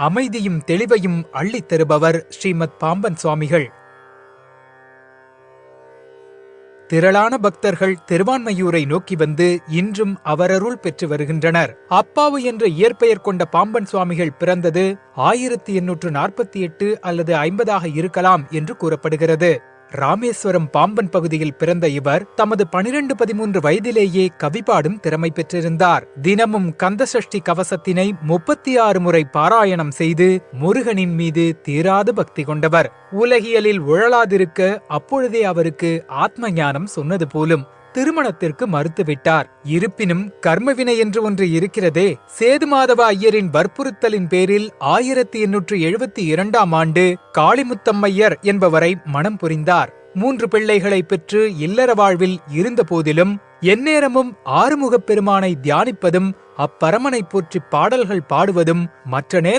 அமைதியும் தெளிவையும் அள்ளித் தருபவர் ஸ்ரீமத் பாம்பன் சுவாமிகள். திரளான பக்தர்கள் திருவான்மையூரை நோக்கி வந்து இன்றும் அவரருள் பெற்று வருகின்றனர். அப்பாவு என்ற இயற்பெயர் கொண்ட பாம்பன் சுவாமிகள் பிறந்தது ஆயிரத்தி எண்ணூற்று நாற்பத்தி எட்டு அல்லது ஐம்பதாக இருக்கலாம் என்று கூறப்படுகிறது. ராமேஸ்வரம் பாம்பன் பகுதியில் பிறந்த இவர் தமது பனிரெண்டு பதிமூன்று வயதிலேயே கவிபாடும் திறமை பெற்றிருந்தார். தினமும் கந்தசஷ்டி கவசத்தினை முப்பத்தி ஆறு முறை பாராயணம் செய்து முருகனின் மீது தீராத பக்தி கொண்டவர். உலகியலில் உழலாதிருக்க அப்பொழுதே அவருக்கு ஆத்ம ஞானம் சொன்னது போலும். திருமணத்திற்கு மறுத்துவிட்டார். இருப்பினும் கர்மவினை என்று ஒன்று இருக்கிறதே சேதுமாதவ ஐயரின் வற்புறுத்தலின் பேரில் ஆயிரத்தி எண்ணூற்று எழுபத்தி இரண்டாம் ஆண்டு காளிமுத்தம்மையர் என்பவரை மனம் புரிந்தார். மூன்று பிள்ளைகளை பெற்று இல்லற வாழ்வில் இருந்த போதிலும் எந்நேரமும் ஆறுமுகப் பெருமானை தியானிப்பதும் அப்பரமனை போற்றி பாடல்கள் பாடுவதும் மற்ற நேர